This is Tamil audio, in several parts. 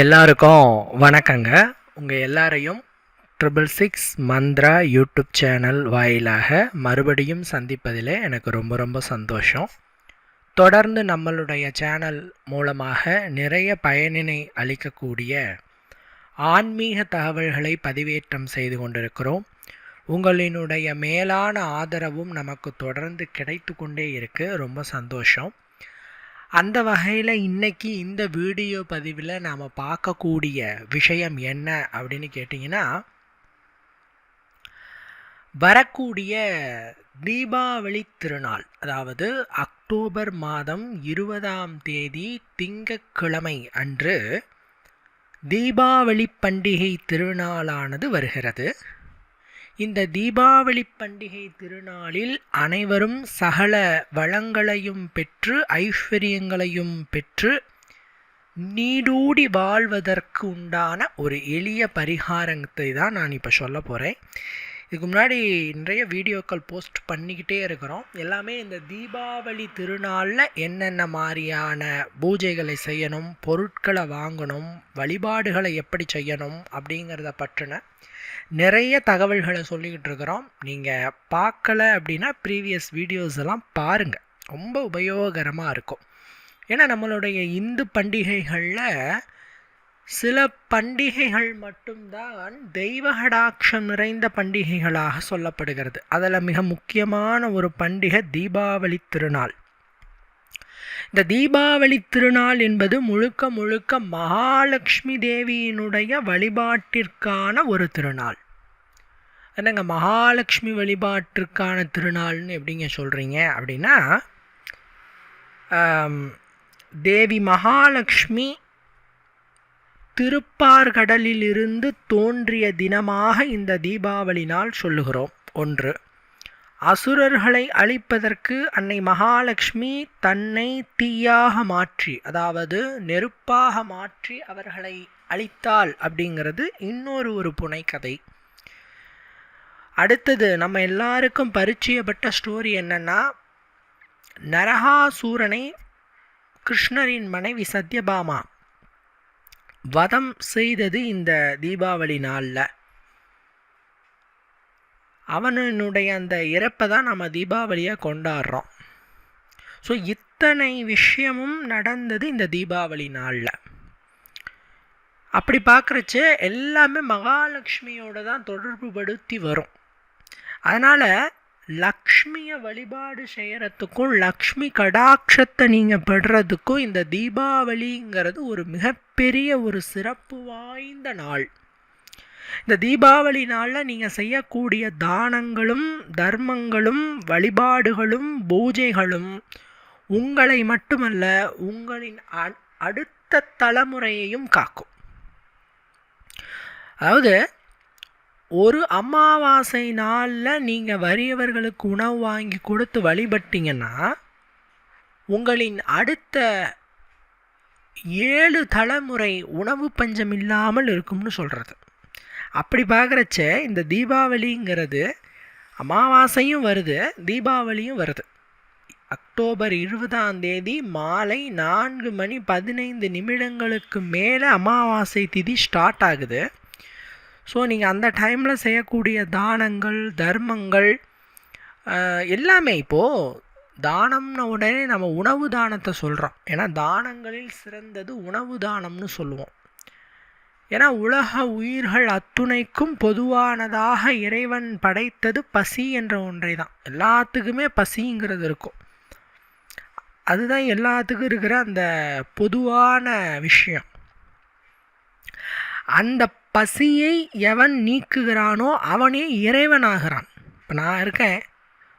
எல்லாருக்கும் வணக்கங்க. உங்கள் எல்லாரையும் triple six Mantra YouTube channel வாயிலாக மறுபடியும் சந்திப்பதில் எனக்கு ரொம்ப ரொம்ப சந்தோஷம். தொடர்ந்து நம்மளுடைய சேனல் மூலமாக நிறைய பயனினை அளிக்கக்கூடிய ஆன்மீக தகவல்களை பதிவேற்றம் செய்து கொண்டிருக்கிறோம். உங்களினுடைய மேலான ஆதரவும் நமக்கு தொடர்ந்து கிடைத்து கொண்டே இருக்குது ரொம்ப சந்தோஷம். அந்த வகையில் இன்னைக்கு இந்த வீடியோ பதிவில் நாம் பார்க்கக்கூடிய விஷயம் என்ன அப்படின்னு கேட்டிங்கன்னா வரக்கூடிய தீபாவளி திருநாள் அதாவது அக்டோபர் மாதம் இருபதாம் தேதி திங்கக்கிழமை அன்று தீபாவளி பண்டிகை திருநாளானது வருகிறது. இந்த தீபாவளி பண்டிகை திருநாளில் அனைவரும் சகல வளங்களையும் பெற்று ஐஸ்வர்யங்களையும் பெற்று நீடூடி வாழ்வதற்கு உண்டான ஒரு எளிய பரிகாரத்தை தான் நான் இப்போ சொல்ல போகிறேன் இதுக்கு முன்னாடி நிறைய வீடியோக்கள் போஸ்ட் பண்ணிக்கிட்டே இருக்கிறோம். எல்லாமே இந்த தீபாவளி திருநாளில் என்னென்ன மாதிரியான பூஜைகளை செய்யணும் பொருட்களை வாங்கணும் வழிபாடுகளை எப்படி செய்யணும் அப்படிங்கிறத பற்றின நிறைய தகவல்களை சொல்லிக்கிட்டு இருக்கிறோம். நீங்கள் பார்க்கல அப்படின்னா ப்ரீவியஸ் வீடியோஸ் எல்லாம் பாருங்கள் ரொம்ப உபயோகரமாக இருக்கும். ஏன்னா நம்மளுடைய இந்து பண்டிகைகளில் சில பண்டிகைகள் மட்டும்தான் தெய்வகடாட்சம் நிறைந்த பண்டிகைகளாக சொல்லப்படுகிறது. அதில் மிக முக்கியமான ஒரு பண்டிகை தீபாவளி திருநாள். இந்த தீபாவளி திருநாள் என்பது முழுக்க முழுக்க மகாலட்சுமி தேவியினுடைய வழிபாட்டிற்கான ஒரு திருநாள். என்னங்க மகாலட்சுமி வழிபாட்டிற்கான திருநாள்னு எப்படிங்க சொல்கிறீங்க அப்படின்னா தேவி மகாலட்சுமி திருப்பார்கடலிலிருந்து தோன்றிய தினமாக இந்த தீபாவளி நாள் சொல்லுகிறோம். ஒன்று. அசுரர்களை அழிப்பதற்கு அன்னை மகாலட்சுமி தன்னை தீயாக மாற்றி அதாவது நெருப்பாக மாற்றி அவர்களை அழித்தாள் அப்படிங்கிறது இன்னொரு ஒரு புனைக்கதை அடுத்தது நம்ம எல்லாருக்கும் பரிச்சயப்பட்ட ஸ்டோரி என்னன்னா நரகாசூரனை கிருஷ்ணரின் மனைவி சத்யபாமா வதம் செய்தது இந்த தீபாவளி நாளில். அவனுடைய அந்த இறப்பை தான் நம்ம தீபாவளியாக கொண்டாடுறோம். ஸோ இத்தனை விஷயமும் நடந்தது இந்த தீபாவளி நாளில். அப்படி பார்க்குறச்சு எல்லாமே மகாலட்சுமியோட தான் தொடர்பு படுத்தி வரும். அதனால் லக்ஷ்மியை வழிபாடு செய்கிறதுக்கும் லக்ஷ்மி கடாட்சத்தை நீங்கள் படுறதுக்கும் இந்த தீபாவளிங்கிறது ஒரு மிகப்பெரிய ஒரு சிறப்பு வாய்ந்த நாள். இந்த தீபாவளி நாளில் நீங்கள் செய்யக்கூடிய தானங்களும் தர்மங்களும் வழிபாடுகளும் பூஜைகளும் உங்களை மட்டுமல்ல உங்களின் அடுத்த தலைமுறையையும் காக்கும். அதாவது ஒரு அமாவாசை நாளில் நீங்கள் வறியவர்களுக்கு உணவு வாங்கி கொடுத்து வழிபட்டீங்கன்னா உங்களின் அடுத்த ஏழு தலைமுறை உணவு பஞ்சம் இல்லாமல் இருக்கும்னு சொல்கிறது அப்படி பார்க்குறச்ச இந்த தீபாவளிங்கிறது அமாவாசையும் வருது தீபாவளியும் வருது. அக்டோபர் இருபதாம் தேதி மாலை நான்கு மணி பதினைந்து நிமிடங்களுக்கு மேலே அமாவாசை திதி ஸ்டார்ட் ஆகுது. ஸோ நீங்கள் அந்த டைமில் செய்யக்கூடிய தானங்கள் தர்மங்கள் எல்லாமே இப்போது தானம்ன உடனே நம்ம உணவு தானத்தை சொல்கிறோம் ஏன்னா தானங்களில் சிறந்தது உணவு தானம்னு சொல்லுவோம். ஏன்னா உலக உயிர்கள் அத்துணைக்கும் பொதுவானதாக இறைவன் படைத்தது பசி என்ற ஒன்றை தான் எல்லாத்துக்குமே பசிங்கிறது இருக்கும். அதுதான் எல்லாத்துக்கும் இருக்கிற அந்த பொதுவான விஷயம். அந்த பசியை எவன் நீக்குகிறானோ அவனே இறைவனாகிறான். இப்போ நான் இருக்கேன்.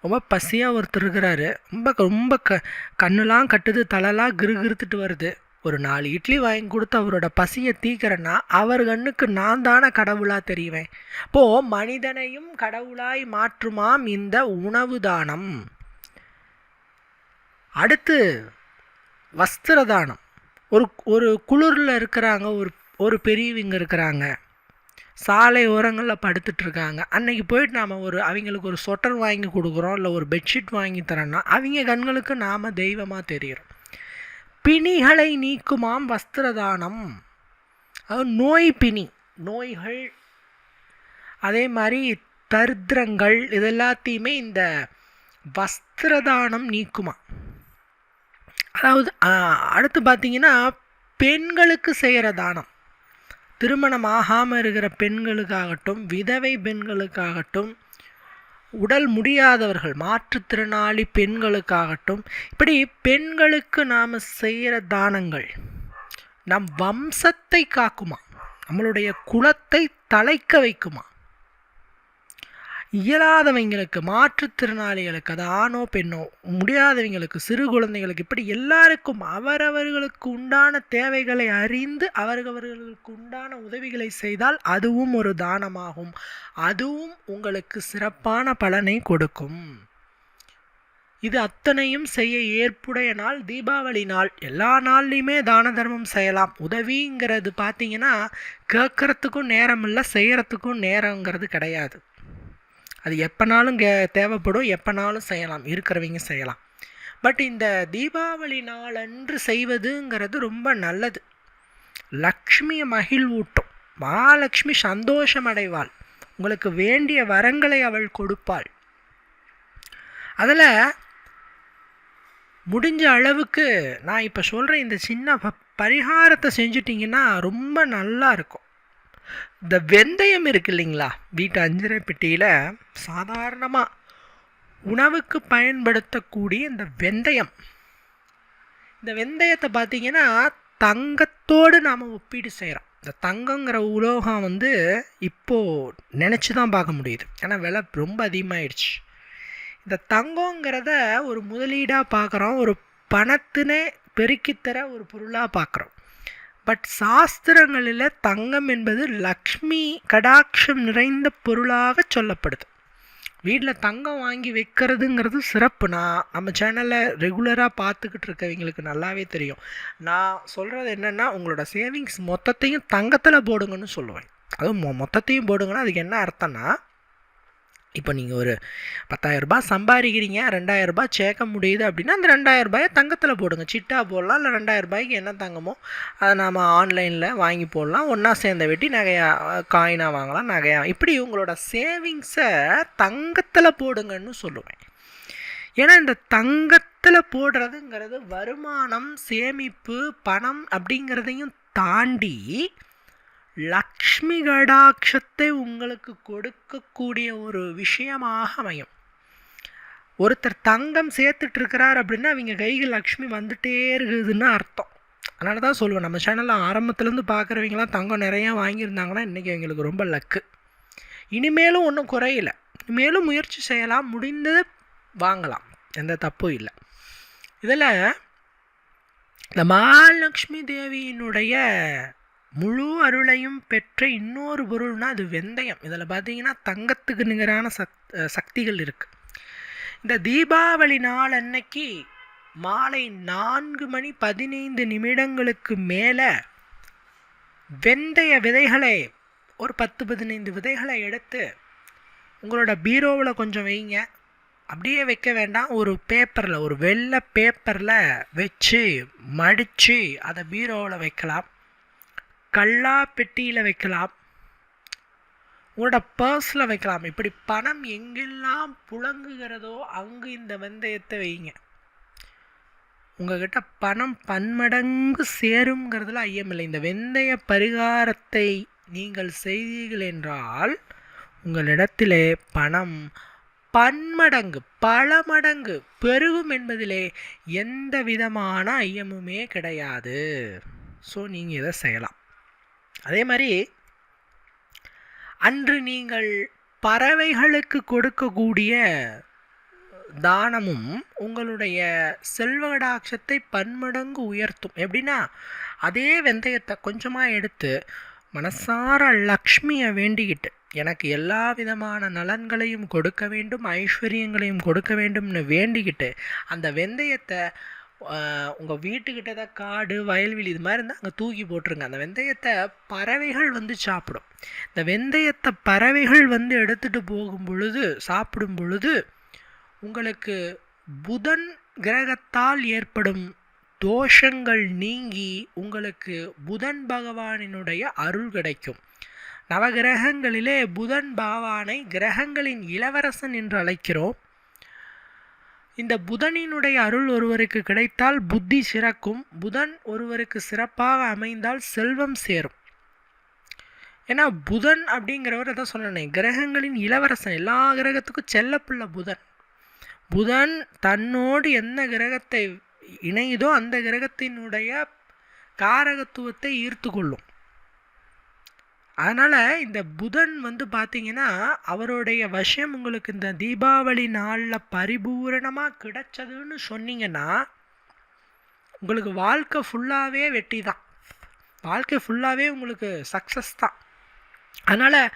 ரொம்ப பசியாக ஒருத்தர் இருக்கிறாரு. ரொம்ப ரொம்ப க கண்ணுலாம் கட்டுது தலைலாம் கிருகிருத்துட்டு வருது. ஒரு நாலு இட்லி வாங்கி கொடுத்து அவரோட பசியை தீக்கிறேன்னா அவர் கண்ணுக்கு நான் தானே கடவுளாக தெரிவேன். இப்போ மனிதனையும் கடவுளாய் மாற்றுமாம் இந்த உணவு தானம். அடுத்து வஸ்திர தானம் ஒரு ஒரு குளிரில் இருக்கிறாங்க ஒரு ஒரு பெரியவங்க இருக்கிறாங்க. சாலை ஓரங்களில் படுத்துட்ருக்காங்க அன்னைக்கு போயிட்டு நாம் ஒரு அவங்களுக்கு ஒரு சொட்டர் வாங்கி கொடுக்குறோம் இல்லை ஒரு பெட்ஷீட் வாங்கி தரோன்னா அவங்க கண்களுக்கு நாம் தெய்வமாக தெரிகிறோம் பிணிகளை நீக்குமாம் வஸ்திரதானம். அதாவது நோய் பிணி நோய்கள். அதே மாதிரி தரித்திரங்கள் இது எல்லாத்தையுமே இந்த வஸ்திரதானம் நீக்குமா. அதாவது அடுத்து பார்த்தீங்கன்னா பெண்களுக்கு செய்கிற தானம். திருமணம் ஆகாமல் இருக்கிற பெண்களுக்காகட்டும் விதவை பெண்களுக்காகட்டும் உடல் முடியாதவர்கள் மாற்றுத்திறனாளி பெண்களுக்காகட்டும் இப்படி பெண்களுக்கு நாம் செய்கிற தானங்கள் நம் வம்சத்தை காக்குமா? நம்மளுடைய குலத்தை தலைக்க வைக்குமா? இயலாதவங்களுக்கு மாற்றுத்திறனாளிகளுக்கு அது ஆணோ பெண்ணோ முடியாதவங்களுக்கு சிறு குழந்தைகளுக்கு இப்படி எல்லாருக்கும் அவரவர்களுக்கு உண்டான தேவைகளை அறிந்து அவரவர்களுக்கு உண்டான உதவிகளை செய்தால் அதுவும் ஒரு தானமாகும். அதுவும் உங்களுக்கு சிறப்பான பலனை கொடுக்கும். இது அத்தனையும் செய்ய ஏற்புடைய நாள் தீபாவளி நாள். எல்லா நாள்லையுமே தான தர்மம் செய்யலாம். உதவிங்கிறது பார்த்தீங்கன்னா கேட்குறதுக்கும் நேரம் இல்லை செய்கிறதுக்கும் நேரங்கிறது கிடையாது. அது எப்போனாலும் கே தேவைப்படும் எப்போனாலும் செய்யலாம் இருக்கிறவங்க செய்யலாம். பட் இந்த தீபாவளி நாளன்று செய்வதுங்கிறது ரொம்ப நல்லது. லக்ஷ்மியை மகிழ்வூட்டும். மகாலட்சுமி சந்தோஷம் அடைவாள் உங்களுக்கு வேண்டிய வரங்களை அவள் கொடுப்பாள். அதில் முடிஞ்ச அளவுக்கு நான் இப்போ சொல்கிற இந்த சின்ன பரிகாரத்தை செஞ்சிட்டிங்கன்னா ரொம்ப நல்லா இருக்கும். இந்த வெந்தயம் இருக்கு இல்லைங்களா? வீட்டு அஞ்சரை பெட்டியில் சாதாரணமாக உணவுக்கு பயன்படுத்தக்கூடிய இந்த வெந்தயம். இந்த வெந்தயத்தை பார்த்திங்கன்னா தங்கத்தோடு நாம் ஒப்பீடு செய்கிறோம் இந்த தங்கங்கிற உலோகம் வந்து இப்போது நினச்சி தான் பார்க்க முடியுது. ஏன்னா விலை ரொம்ப அதிகமாகிடுச்சு இந்த தங்கங்கிறத ஒரு முதலீடாக பார்க்குறோம். ஒரு பணத்தினே பெருக்கித்தர ஒரு பொருளாக பார்க்குறோம். பட் சாஸ்திரங்களில் தங்கம் என்பது லக்ஷ்மி கடாட்சம் நிறைந்த பொருளாக சொல்லப்படுது. வீட்டில் தங்கம் வாங்கி வைக்கிறதுங்கிறது சிறப்புனா நம்ம சேனலை ரெகுலராக பார்த்துக்கிட்டு இருக்கவங்களுக்கு நல்லாவே தெரியும். நான் சொல்கிறது என்னென்னா உங்களோட சேவிங்ஸ் மொத்தத்தையும் தங்கத்தில் போடுங்கன்னு சொல்லுவேன். அதுவும் மொத்தத்தையும் போடுங்கன்னா அதுக்கு என்ன அர்த்தம்னா இப்போ நீங்கள் ஒரு பத்தாயிரரூபா சம்பாதிக்கிறீங்க ரெண்டாயிரரூபா சேர்க்க முடியுது அப்படின்னா அந்த ரெண்டாயிரரூபாயை தங்கத்தில் போடுங்க. சிட்டா போடலாம் இல்லை ரெண்டாயிரரூபாய்க்கு என்ன தங்கமோ அதை நாம் ஆன்லைனில் வாங்கி போடலாம். ஒன்றா சேர்ந்த வெட்டி நகையாக காயினாக வாங்கலாம் நகையாக இப்படி உங்களோட சேவிங்ஸை தங்கத்தில் போடுங்கன்னு சொல்லுவேன். ஏன்னா இந்த தங்கத்தில் போடுறதுங்கிறது வருமானம் சேமிப்பு பணம் அப்படிங்கிறதையும் தாண்டி லக்ஷ்மி கடாட்சத்தை உங்களுக்கு கொடுக்கக்கூடிய ஒரு விஷயமாக அமையும். ஒருத்தர் தங்கம் சேர்த்துட்டு இருக்கிறார் அப்படின்னா அவங்க கைகள் லக்ஷ்மி வந்துட்டே இருக்குதுன்னு அர்த்தம். அதனால தான் சொல்லுவேன் நம்ம சேனலில் ஆரம்பத்துலேருந்து பார்க்குறவங்களாம் தங்கம் நிறையா வாங்கியிருந்தாங்கன்னா இன்றைக்கி எங்களுக்கு ரொம்ப லக்கு இனிமேலும் ஒன்றும் குறையில. இனிமேலும் முயற்சி செய்யலாம் முடிந்தது வாங்கலாம். எந்த தப்பும் இல்லை. இதில் இந்த மகாலட்சுமி தேவியினுடைய முழு அருளையும் பெற்ற இன்னொரு பொருள்னால் அது வெந்தயம். இதில் பார்த்தீங்கன்னா தங்கத்துக்கு நிகரான சக் சக்திகள் இருக்குது இந்த தீபாவளி நாள் அன்னைக்கு மாலை நான்கு மணி பதினைந்து நிமிடங்களுக்கு மேலே வெந்தய விதைகளை ஒரு பத்து பதினைந்து விதைகளை எடுத்து உங்களோட பீரோவில் கொஞ்சம் வைங்க. அப்படியே வைக்க வேண்டாம். ஒரு பேப்பரில் ஒரு வெள்ளை பேப்பரில் வச்சு மடித்து அதை பீரோவில் வைக்கலாம். கல்லா பெட்டியில் வைக்கலாம். உங்களோட பர்ஸில் வைக்கலாம். இப்படி பணம் எங்கெல்லாம் புழங்குகிறதோ அங்கு இந்த வெந்தயத்தை வைங்க. உங்ககிட்ட பணம் பன்மடங்கு சேருங்கிறதுல ஐயமில்லை இந்த வெந்தய பரிகாரத்தை நீங்கள் செய்தீர்கள் என்றால் உங்களிடத்திலே பணம் பன்மடங்கு பல மடங்கு பெருகும் என்பதிலே எந்த விதமான ஐயமுமே கிடையாது. ஸோ நீங்கள் இதை செய்யலாம். அதே மாதிரி அன்று நீங்கள் பறவைகளுக்கு கொடுக்கக்கூடிய தானமும் உங்களுடைய செல்வகடாட்சத்தை பன்மடங்கு உயர்த்தும். எப்படின்னா அதே வெந்தயத்தை கொஞ்சமாக எடுத்து மனசார லக்ஷ்மியை வேண்டிக்கிட்டு எனக்கு எல்லா விதமான நலன்களையும் கொடுக்க வேண்டும் ஐஸ்வர்யங்களையும் கொடுக்க வேண்டும்னு வேண்டிக்கிட்டு அந்த வெந்தயத்தை உங்கள் வீட்டுக்கிட்ட தான் காடு வயல்வெளி இது மாதிரி இருந்தால் அங்கே தூக்கி போட்டுருங்க. அந்த வெந்தயத்தை பறவைகள் வந்து சாப்பிடும். இந்த வெந்தயத்தை பறவைகள் வந்து எடுத்துகிட்டு போகும் பொழுது சாப்பிடும் பொழுது உங்களுக்கு புதன் கிரகத்தால் ஏற்படும் தோஷங்கள் நீங்கி உங்களுக்கு புதன் பகவானினுடைய அருள் கிடைக்கும். நவகிரகங்களிலே புதன் பகவானை கிரகங்களின் இளவரசன் என்று அழைக்கிறோம். இந்த புதனினுடைய அருள் ஒருவருக்கு கிடைத்தால் புத்தி சிறக்கும். புதன் ஒருவருக்கு சிறப்பாக அமைந்தால் செல்வம் சேரும். ஏன்னா புதன் அப்படிங்கிறவர் தான் சொன்னேன் கிரகங்களின் இளவரசன். எல்லா கிரகத்துக்கும் செல்லப்புள்ள புதன். புதன் தன்னோடு எந்த கிரகத்தை இணையுதோ அந்த கிரகத்தினுடைய காரகத்துவத்தை ஈர்த்து கொள்ளும் அதனால் இந்த புதன் வந்து பார்த்தீங்கன்னா அவருடைய வசியம் உங்களுக்கு இந்த தீபாவளி நாளில் பரிபூரணமாக கிடைச்சதுன்னு சொன்னீங்கன்னா உங்களுக்கு வாழ்க்கை ஃபுல்லாகவே வெட்டி தான் வாழ்க்கை ஃபுல்லாகவே உங்களுக்கு சக்ஸஸ் தான். அதனால்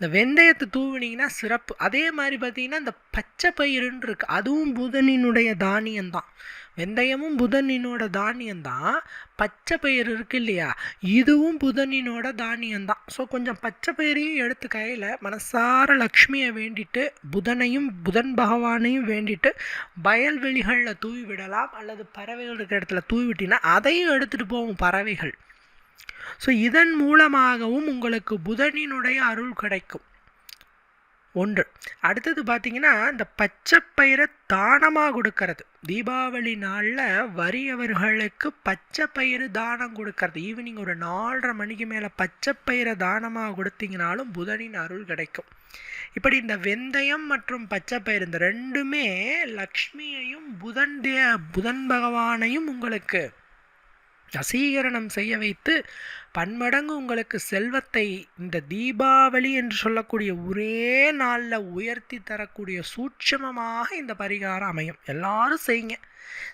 இந்த வெந்தயத்தை தூவினீங்கன்னா சிறப்பு. அதே மாதிரி பார்த்தீங்கன்னா இந்த பச்சை பயிருன்னு இருக்குது அதுவும் புதனினுடைய தானியம்தான். வெந்தயமும் புதனினோட தானியம்தான். பச்சை பயிர் இருக்கு இல்லையா? இதுவும் புதனினோட தானியம்தான். ஸோ கொஞ்சம் பச்சை பயிரையும் எடுத்து கையில் மனசார லக்ஷ்மியை வேண்டிட்டு புதனையும் புதன் பகவானையும் வேண்டிட்டு வயல்வெளிகளில் தூவி விடலாம். அல்லது பறவைகள் இருக்கிற இடத்துல தூவி விட்டிங்கன்னா அதையும் எடுத்துகிட்டு போகும் பறவைகள். ஸோ இதன் மூலமாகவும் உங்களுக்கு புதனினுடைய அருள் கிடைக்கும். ஒன்று. அடுத்தது பார்த்தீங்கன்னா இந்த பச்சைப்பயிரை தானமாக கொடுக்கறது. தீபாவளி நாளில் வறியவர்களுக்கு பச்சை பயிறு தானம் கொடுக்கறது. ஈவினிங் ஒரு நாலரை மணிக்கு மேலே பச்சைப்பயிரை தானமாக கொடுத்தீங்கனாலும் புதனின் அருள் கிடைக்கும். இப்படி இந்த வெந்தயம் மற்றும் பச்சை இந்த ரெண்டுமே லக்ஷ்மியையும் புதன் தே புதன் பகவானையும் உங்களுக்கு வசீகரணம் செய்ய வைத்து பன்மடங்கு உங்களுக்கு செல்வத்தை இந்த தீபாவளி என்று சொல்லக்கூடிய ஒரே நாளில் உயர்த்தி தரக்கூடிய சூட்சமமாக இந்த பரிகாரம் அமையும். எல்லாரும் செய்யுங்க.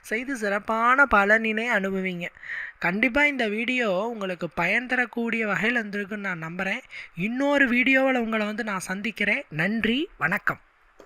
செய்து சிறப்பான பலனினை அனுபவிங்க. கண்டிப்பாக இந்த வீடியோ உங்களுக்கு பயன் தரக்கூடிய வகையில் இருந்திருக்குன்னு நான் நம்புகிறேன் இன்னொரு வீடியோவில் உங்களை வந்து நான் சந்திக்கிறேன். நன்றி வணக்கம்.